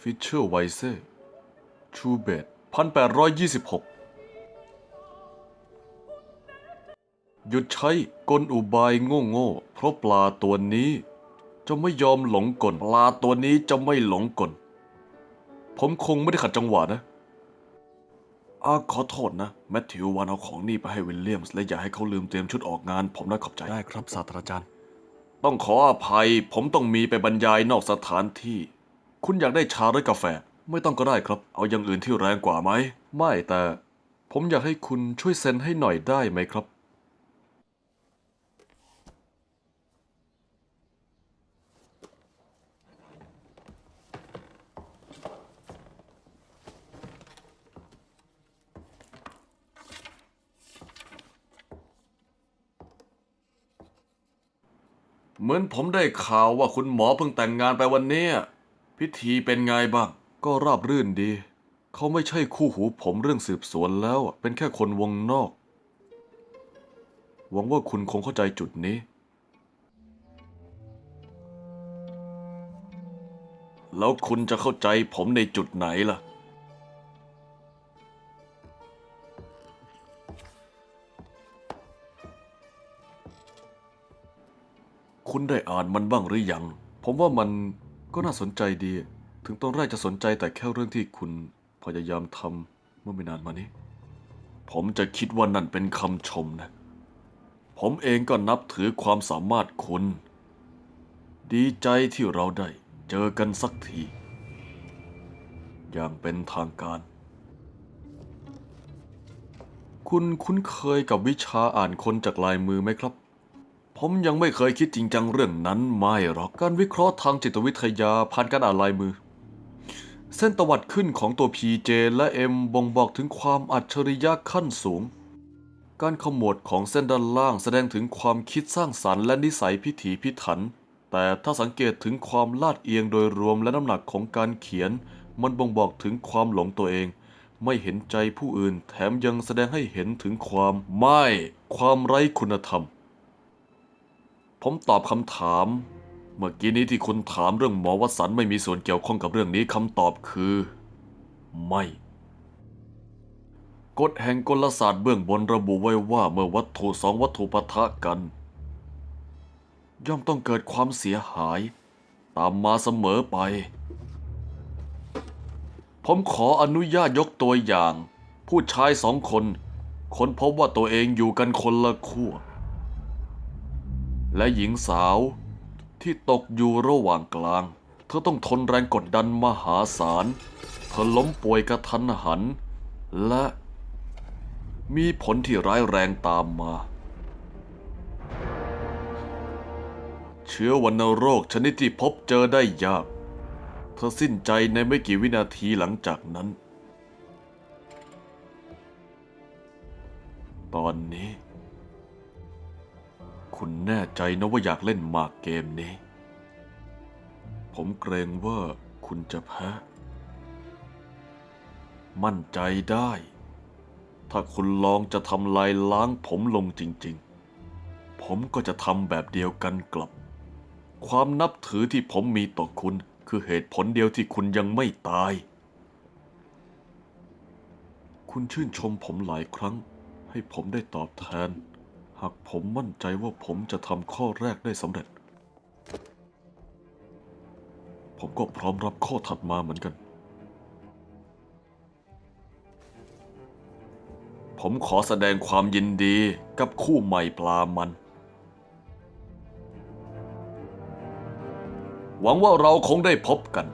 ฟิชเชอร์ไวเซ่ชูเบตพันแปดร้อยยี่สิบหกหยุดใช้กลอุบายโง่โง่ๆเพราะปลาตัวนี้ จะไม่ยอมหลงกลปลาตัวนี้จะไม่หลงกลผมคงไม่ได้ขัดจังหวะนะอาขอโทษนะ แมทธิววันเอาของนี่ไปให้วิลเลียมส์และอย่าให้เขาลืมเตรียมชุดออกงาน ผมน่าขอบใจ ได้ครับศาสตราจารย์ ต้องขออภัย ผมต้องมีไปบรรยายนอกสถานที่ คุณอยากได้ชาหรือกาแฟ ไม่ต้องก็ได้ครับ เอาอย่างอื่นที่แรงกว่าไหม ไม่แต่ ผมอยากให้คุณช่วยเซ็นให้หน่อยได้ไหมครับ เหมือนผมได้ข่าวว่าคุณหมอเพิ่งแต่งงานไปวันนี้ พิธีเป็นไงบ้าง ก็ราบรื่นดี เขาไม่ใช่คู่หูผมเรื่องสืบสวนแล้วเป็นแค่คนวงนอก หวังว่าคุณคงเข้าใจจุดนี้ แล้วคุณจะเข้าใจผมในจุดไหนล่ะ คุณได้อ่านมันบ้างหรือยัง ผมว่ามัน ก็น่าสนใจดี ถึงตอนแรกจะสนใจแต่แค่เรื่องที่คุณพยายามทำเมื่อไม่นานมานี้ ผมจะคิดว่านั่นเป็นคำชมนะ ผมเองก็นับถือความสามารถคุณ ดีใจที่เราได้เจอกันสักที อย่างเป็นทางการ คุณคุ้นเคยกับวิชาอ่านคนจากลายมือไหมครับ ผมยังไม่เคยคิดจริงจังเรื่องนั้นไม่หรอก การวิเคราะห์ทางจิตวิทยาผ่านการอ่านลายมือ เส้นตวัดขึ้นของตัว PJ และ M บ่งบอกถึงความอัจฉริยะขั้นสูง การขมวดของเส้นด้านล่างแสดงถึงความคิดสร้างสรรค์และนิสัยพิถีพิถัน แต่ถ้าสังเกตถึงความลาดเอียงโดยรวมและน้ำหนักของการเขียน มันบ่งบอกถึงความหลงตัวเอง ไม่เห็นใจผู้อื่น แถมยังแสดงให้เห็นถึงความไม่ ความไร้คุณธรรม ผมตอบคำถาม เมื่อกี้นี้ที่คุณถามเรื่องหมอวสันต์ไม่มีส่วนเกี่ยวข้องกับเรื่องนี้คำตอบคือ ไม่ กฎแห่งกลศาสตร์เบื้องบนระบุไว้ว่าเมื่อวัตถุสองวัตถุปะทะกัน ย่อมต้องเกิดความเสียหาย ตามมาเสมอไป ผมขออนุญาตยกตัวอย่าง ผู้ชายสองคนค้นพบว่าตัวเองอยู่กันคนละขั้ว และหญิงสาวที่ตกอยู่ระหว่างกลาง เธอต้องทนแรงกดดันมหาศาล เธอล้มป่วยกระทันหัน และมีผลที่ร้ายแรงตามมา เชื้อวัณโรคชนิดที่พบเจอได้ยาก เธอสิ้นใจในไม่กี่วินาทีหลังจากนั้น ตอนนี้ คุณแน่ใจนะว่าอยากเล่นหมากเกมนี้ ผมเกรงว่าคุณจะแพ้ มั่นใจได้ ถ้าคุณลองจะทำลายล้างผมลงจริง ๆ ผมก็จะทำแบบเดียวกันกลับ ความนับถือที่ผมมีต่อคุณคือเหตุผลเดียวที่คุณยังไม่ตาย คุณชื่นชมผมหลายครั้งให้ผมได้ตอบแทน หากผมมั่นใจว่าผมจะทำข้อแรกได้สำเร็จ ผมก็พร้อมรับข้อถัดมาเหมือนกัน ผมขอแสดงความยินดีกับคู่ใหม่ปลามัน หวังว่าเราคงได้พบกัน